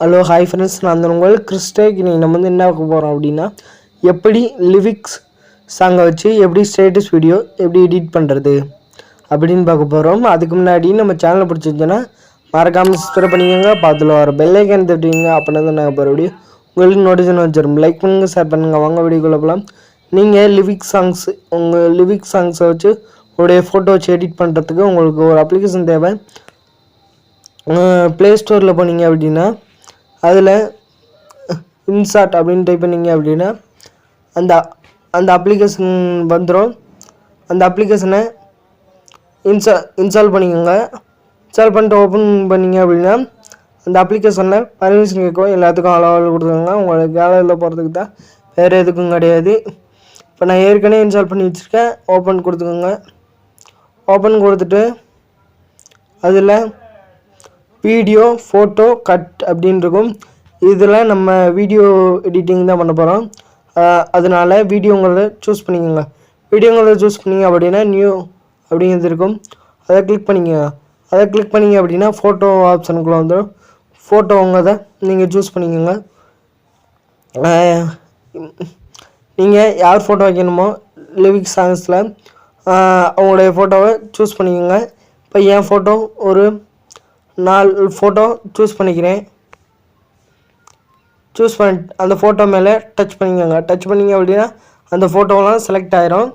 Hello hi friends நான் அந்த உங்கள் கிறிஸ்டேக். இன்னைக்கு நம்ம வந்து என்ன பார்க்க போகிறோம் அப்படின்னா எப்படி லிரிக்ஸ் சாங்கை வச்சு எப்படி ஸ்டேட்டஸ் வீடியோ எப்படி எடிட் பண்ணுறது அப்படின்னு பார்க்க போகிறோம் அதுக்கு முன்னாடி நம்ம சேனலை பிடிச்சிருந்தோன்னா மறக்காமல் சப்ஸ்கிரைப் பண்ணிக்கோங்க. பார்த்துல வர பெல்லைக்கன் தட்டுவீங்க அப்படின்னா தான் நாங்கள் போகிற வீடியோ உங்களுக்கு நோட்டிஃபிகேஷன் வச்சிடும் லைக் பண்ணுங்கள் ஷேர் பண்ணுங்கள் வாங்க வீடியோக்குள்ளே போகலாம் நீங்கள் லிவிக் சாங்ஸ் உங்கள் லிவிக் சாங்ஸை வச்சு உங்களுடைய ஃபோட்டோ வச்சு எடிட் பண்ணுறதுக்கு உங்களுக்கு ஒரு அப்ளிகேஷன் தேவை. ப்ளே ஸ்டோரில் போனீங்க அப்படின்னா அதில் இன்சாட் அப்படின்னு டைப் பண்ணீங்க அப்படின்னா அந்த அந்த அப்ளிகேஷன் வந்துடும் அந்த அப்ளிகேஷனை இன்ஸ்டா இன்ஸ்டால் பண்ணிக்கோங்க. இன்ஸ்டால் பண்ணிட்டு ஓப்பன் பண்ணீங்க அப்படின்னா அந்த அப்ளிகேஷனில் பர்மிஷன் கேட்கும். எல்லாத்துக்கும் அளவு கொடுத்துருங்க உங்களுக்கு கேலரியில் போகிறதுக்கு தான். வேறு எதுக்கும் கிடையாது. இப்போ நான் ஏற்கனவே இன்ஸ்டால் பண்ணி வச்சுருக்கேன். ஓப்பன் கொடுத்துக்கோங்க. ஓப்பன் கொடுத்துட்டு அதில் வீடியோ ஃபோட்டோ கட் அப்படின்னு இருக்கும் இதில் நம்ம வீடியோ எடிட்டிங் தான் பண்ண போகிறோம் அதனால் வீடியோங்கிறத சூஸ் பண்ணிக்கோங்க. வீடியோங்கிறத சூஸ் பண்ணிங்க அப்படின்னா நியூ அப்படிங்கிறது இருக்கும். அதை கிளிக் பண்ணிக்கோங்க. அதை கிளிக் பண்ணிங்க அப்படின்னா ஃபோட்டோ ஆப்ஷனுக்குள்ளே வந்துடும் ஃபோட்டோங்கிறத நீங்கள் சூஸ் பண்ணிக்கோங்க. நீங்கள் யார் ஃபோட்டோ வைக்கணுமோ லிவிக் சாங்ஸில் அவங்களுடைய ஃபோட்டோவை சூஸ் பண்ணிக்கோங்க. இப்போ என் ஃபோட்டோ ஒரு நாலு ஃபோட்டோ சூஸ் பண்ணிக்கிறேன். சூஸ் பண்ணி அந்த ஃபோட்டோ மேலே டச் பண்ணிக்கோங்க. டச் பண்ணிங்க அப்படின்னா அந்த ஃபோட்டோலாம் செலக்ட் ஆயிரும்.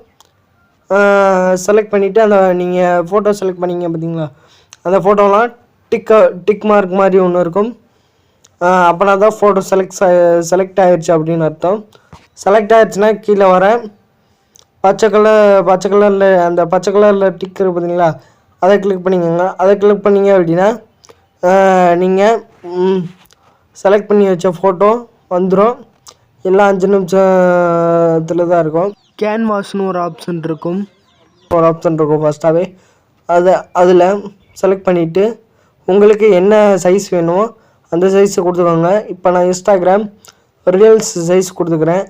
செலக்ட் பண்ணிவிட்டு அந்த நீங்கள் ஃபோட்டோ செலக்ட் பண்ணீங்க பார்த்தீங்களா அந்த ஃபோட்டோலாம் டிக்க டிக் மார்க் மாதிரி ஒன்று இருக்கும். அப்போனா தான் ஃபோட்டோ செலக்ட் செலக்ட் ஆயிடுச்சு அப்படின்னு அர்த்தம். செலக்ட் ஆயிடுச்சுன்னா கீழே வர பச்சை கலர் பச்சை கலரில் அந்த பச்சை கலரில் டிக் இருக்குது பார்த்தீங்களா அதை கிளிக் பண்ணிக்கோங்க. அதை கிளிக் பண்ணீங்க அப்படின்னா நீங்கள் செலக்ட் பண்ணி வச்ச ஃபோட்டோ வந்துடும் எல்லாம் அஞ்சு நிமிஷத்தில் தான் இருக்கும். கேன்வாஸ்னு ஒரு ஆப்ஷன் இருக்கும். ஒரு ஆப்ஷன் இருக்கும் ஃபஸ்ட்டாகவே அதை அதில் செலக்ட் பண்ணிவிட்டு உங்களுக்கு என்ன சைஸ் வேணுமோ அந்த சைஸை கொடுத்துக்கோங்க. இப்போ நான் இன்ஸ்டாகிராம் ரீல்ஸ் சைஸ் கொடுத்துக்கிறேன்.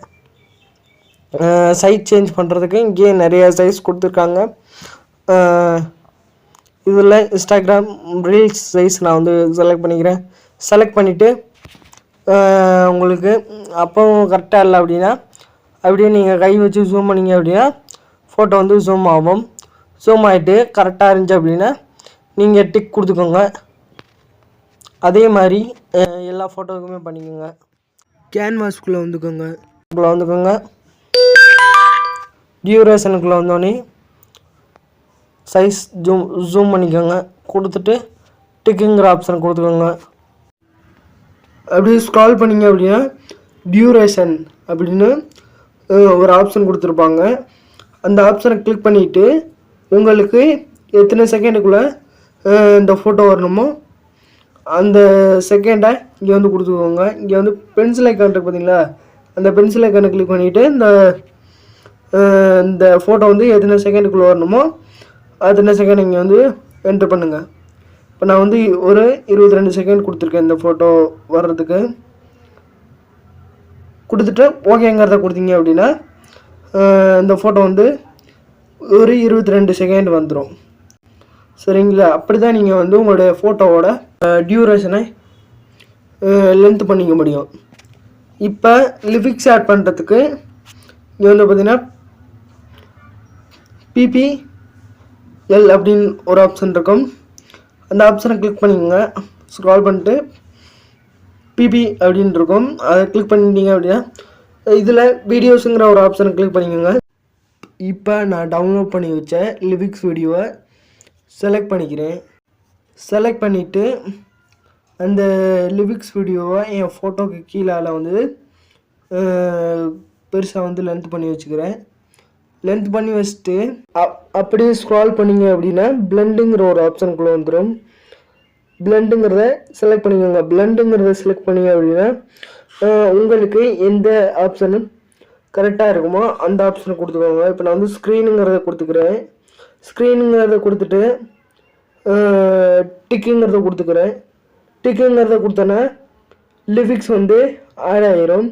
சைஸ் சேஞ்ச் பண்ணுறதுக்கு இங்கேயே நிறைய சைஸ் கொடுத்துருக்காங்க. இதில் இன்ஸ்டாகிராம் ரீல்ஸ் சைஸ் நான் வந்து செலக்ட் பண்ணிக்கிறேன். செலக்ட் பண்ணிவிட்டு உங்களுக்கு அப்போவும் கரெக்டாக இல்லை அப்படின்னா அப்படியே நீங்கள் கை வச்சு ஜூம் பண்ணிங்க அப்படின்னா ஃபோட்டோ வந்து ஜூம் ஆகும். ஜூம் ஆகிட்டு கரெக்டாக இருந்துச்சு அப்படின்னா நீங்கள் டிக் கொடுத்துக்கோங்க. அதே மாதிரி எல்லா ஃபோட்டோவுக்குமே பண்ணிக்கோங்க. கேன்வாஸ்குள்ளே வந்துக்கோங்க. உள்ளே வந்துக்கோங்க. டியூரேஷனுக்குள்ளே வந்தோடனே சைஸ் ஜூம் ஜூம் பண்ணிக்கோங்க. கொடுத்துட்டு டிக்குங்கிற ஆப்ஷன் கொடுத்துக்கோங்க. அப்படியே ஸ்க்ரால் பண்ணிங்க அப்படின்னா டியூரேஷன் அப்படின்னு ஒரு ஆப்ஷன் கொடுத்துருப்பாங்க. அந்த ஆப்ஷனை கிளிக் பண்ணிவிட்டு உங்களுக்கு எத்தனை செகண்டுக்குள்ளே இந்த ஃபோட்டோ வரணுமோ அந்த செகண்டை இங்கே வந்து கொடுத்துக்கோங்க. இங்கே வந்து பென்சில் ஐக்கான் இருக்கு பார்த்தீங்களா அந்த பென்சில் ஐக்கானை கிளிக் பண்ணிவிட்டு இந்த இந்த ஃபோட்டோ வந்து எத்தனை செகண்டுக்குள்ளே வரணுமோ அத்தனை செகண்ட் நீங்கள் வந்து என்ட்ரு பண்ணுங்கள் இப்போ நான் வந்து ஒரு இருபத்தி ரெண்டு செகண்ட் கொடுத்துருக்கேன் இந்த ஃபோட்டோ வர்றதுக்கு. கொடுத்துட்டு ஓகேங்கிறத கொடுத்தீங்க அப்படின்னா இந்த ஃபோட்டோ வந்து ஒரு இருபத்தி ரெண்டு செகண்ட் வந்துடும் சரிங்களா? அப்படி தான் நீங்கள் வந்து உங்களுடைய ஃபோட்டோவோட டியூரேஷனை லென்த் பண்ணிக்க முடியும். இப்போ லிபிக்ஸ் ஆட் பண்ணுறதுக்கு இங்கே வந்து பார்த்திங்கன்னா பிபி எல் அப்படின்னு ஒரு ஆப்ஷன் இருக்கும். அந்த ஆப்ஷனை கிளிக் பண்ணிக்கோங்க. ஸ்க்ரால் பண்ணிட்டு பிபி அப்படின்னு இருக்கும். அதை கிளிக் பண்ணிட்டீங்க அப்படின்னா இதில் வீடியோஸுங்கிற ஒரு ஆப்ஷனை கிளிக் பண்ணிக்கோங்க. இப்போ நான் டவுன்லோட் பண்ணி வச்ச லிரிக்ஸ் வீடியோவை செலக்ட் பண்ணிக்கிறேன். செலக்ட் பண்ணிவிட்டு அந்த லிரிக்ஸ் வீடியோவை என் ஃபோட்டோக்கு கீழே வந்து பெருசாக வந்து லென்த் பண்ணி வச்சுக்கிறேன். லென்த் பண்ணி வச்சுட்டு அப் அப்படியே ஸ்க்ரால் பண்ணிங்க அப்படின்னா பிளெண்டுங்கிற ஒரு ஆப்ஷனுக்குள்ளே வந்துடும் பிளெண்டுங்கிறத செலக்ட் பண்ணிக்கோங்க. பிளெண்டுங்கிறத செலக்ட் பண்ணிங்க அப்படின்னா உங்களுக்கு எந்த ஆப்ஷனு கரெக்டாக இருக்குமோ அந்த ஆப்ஷனை கொடுத்துக்கோங்க. இப்போ நான் வந்து ஸ்க்ரீனுங்கிறத கொடுத்துக்கிறேன். ஸ்க்ரீனுங்கிறத கொடுத்துட்டு டிக்குங்கிறத கொடுத்துக்கிறேன். டிக்குங்கிறத கொடுத்தோன்னா லிபிக்ஸ் வந்து ஆட் ஆகிரும்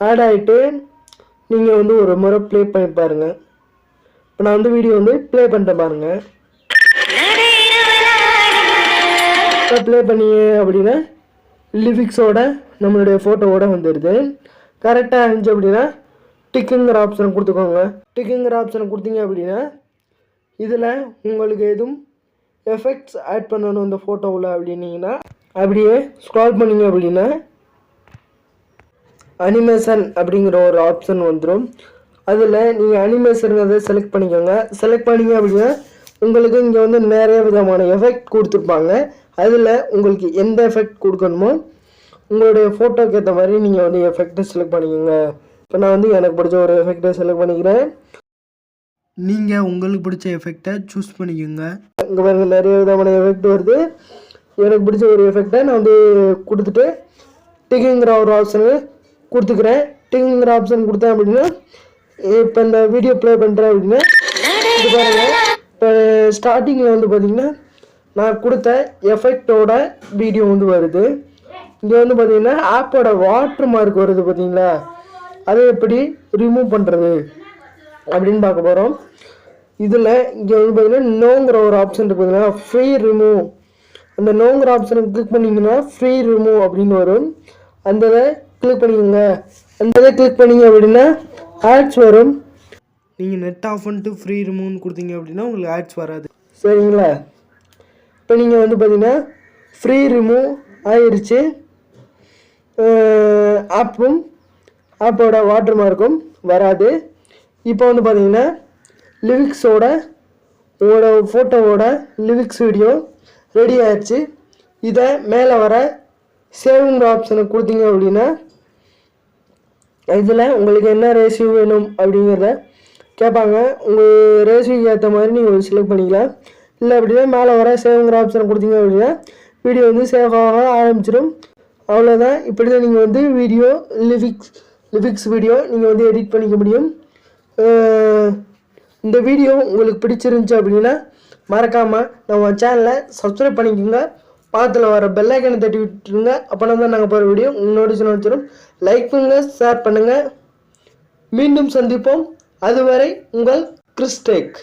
ஆட் ஆகிட்டு நீங்கள் வந்து ஒரு முறை ப்ளே பண்ணி பாருங்கள் இப்போ நான் வந்து வீடியோ வந்து ப்ளே பண்ணிட்டேன் பாருங்கள் ப்ளே பண்ணி அப்படின்னா லிரிக்ஸோட நம்மளுடைய ஃபோட்டோவோட வந்துடுது கரெக்டாக இருந்துச்சு அப்படின்னா டிக்குங்கிற ஆப்ஷன் கொடுத்துக்கோங்க. டிக்குங்கிற ஆப்ஷன் கொடுத்தீங்க அப்படின்னா இதில் உங்களுக்கு எதுவும் எஃபெக்ட்ஸ் ஆட் பண்ணணும் இந்த ஃபோட்டோவில் அப்படின்னீங்கன்னா அப்படியே ஸ்க்ரால் பண்ணீங்க அப்படின்னா அனிமேஷன் அப்படிங்கிற ஒரு ஆப்ஷன் வந்துடும் அதில் நீங்கள் அனிமேஷனுங்கிறத செலக்ட் பண்ணிக்கோங்க. செலக்ட் பண்ணீங்க அப்படின்னா உங்களுக்கு இங்கே வந்து நிறைய விதமான எஃபெக்ட் கொடுத்துருப்பாங்க. அதில் உங்களுக்கு எந்த எஃபெக்ட் கொடுக்கணுமோ உங்களுடைய ஃபோட்டோக்கு ஏற்ற மாதிரி நீங்கள் வந்து எஃபெக்ட்டை செலக்ட் பண்ணிக்கோங்க. இப்போ நான் வந்து எனக்கு பிடிச்ச ஒரு எஃபெக்ட்டை செலக்ட் பண்ணிக்கிறேன். நீங்கள் உங்களுக்கு பிடிச்ச எஃபெக்டை சூஸ் பண்ணிக்கோங்க. இங்கே பாருங்க நிறைய விதமான எஃபெக்ட் வருது. எனக்கு பிடிச்ச ஒரு எஃபெக்டை நான் வந்து கொடுத்துட்டு டிக்குங்கிற ஒரு ஆப்ஷனு கொடுத்துக்கிறேன். டிங்கிற ஆப்ஷன் கொடுத்தேன் அப்படின்னா இப்போ இந்த வீடியோ ப்ளே பண்ணுறேன் அப்படின்னா இது பாருங்கள் இப்போ ஸ்டார்டிங்கில் வந்து பார்த்தீங்கன்னா நான் கொடுத்த எஃபெக்டோட வீடியோ வந்து வருது. இங்கே வந்து பார்த்தீங்கன்னா ஆப்போட வாட்ரு மார்க் வருது பார்த்தீங்களா அதை எப்படி ரிமூவ் பண்ணுறது அப்படின்னு பார்க்க போகிறோம் இதில் இங்கே வந்து பார்த்தீங்கன்னா நோங்கிற ஒரு ஆப்ஷன் இருக்குது பார்த்தீங்கன்னா ஃப்ரீ ரிமூவ் அந்த நோங்கிற ஆப்ஷனை கிளிக் பண்ணிங்கன்னா ஃப்ரீ ரிமூவ் அப்படின்னு வரும். அந்த கிளிக் பண்ணிக்கோங்க. அந்த இதை கிளிக் பண்ணீங்க அப்படின்னா ஆட்ஸ் வரும். நீங்கள் நெட் ஆஃப் பண்ணிட்டு ஃப்ரீ ரிமூவ்னு கொடுத்தீங்க அப்படின்னா உங்களுக்கு ஆட்ஸ் வராது. சரிங்களா? இப்போ நீங்கள் வந்து பார்த்தீங்கன்னா ஃப்ரீ ரிமூவ் ஆயிருச்சு. ஆப்பும் ஆப்போட வாட்டர் மார்க்கும் வராது. இப்போ வந்து பார்த்தீங்கன்னா லிரிக்ஸோட உங்களோட ஃபோட்டோவோட லிரிக்ஸ் வீடியோ ரெடி ஆயிடுச்சு இதை மேலே வர சேவிங் ஆப்ஷனை கொடுத்தீங்க அப்படின்னா இதில் உங்களுக்கு என்ன ரேஷியோ வேணும் அப்படிங்கிறத கேட்பாங்க. உங்கள் ரேஷியோக்கு ஏற்ற மாதிரி நீங்கள் செலக்ட் பண்ணிக்கலாம். இல்லை அப்படின்னா மேலே வர சேவ்ங்கிற ஆப்ஷன் கொடுத்தீங்க அப்படின்னா வீடியோ வந்து சேவ் ஆக ஆரம்பிச்சிடும். அவ்வளோதான் இப்படி தான் நீங்கள் வந்து வீடியோ லிரிக்ஸ் லிரிக்ஸ் வீடியோ நீங்கள் வந்து எடிட் பண்ணிக்க முடியும். இந்த வீடியோ உங்களுக்கு பிடிச்சிருந்துச்சு அப்படின்னா மறக்காமல் நம்ம சேனலை சப்ஸ்கிரைப் பண்ணிக்கோங்க. பக்கத்தில் வர பெல்லைக்கனை தட்டி விட்டுருங்க. அப்போனா தான் நாங்கள் போகிற வீடியோ நோட்டிஃபிகேஷன் வச்சிடும் லைக் பண்ணுங்கள் ஷேர் பண்ணுங்கள் மீண்டும் சந்திப்போம். அதுவரை உங்கள் கிறிஸ்டேக்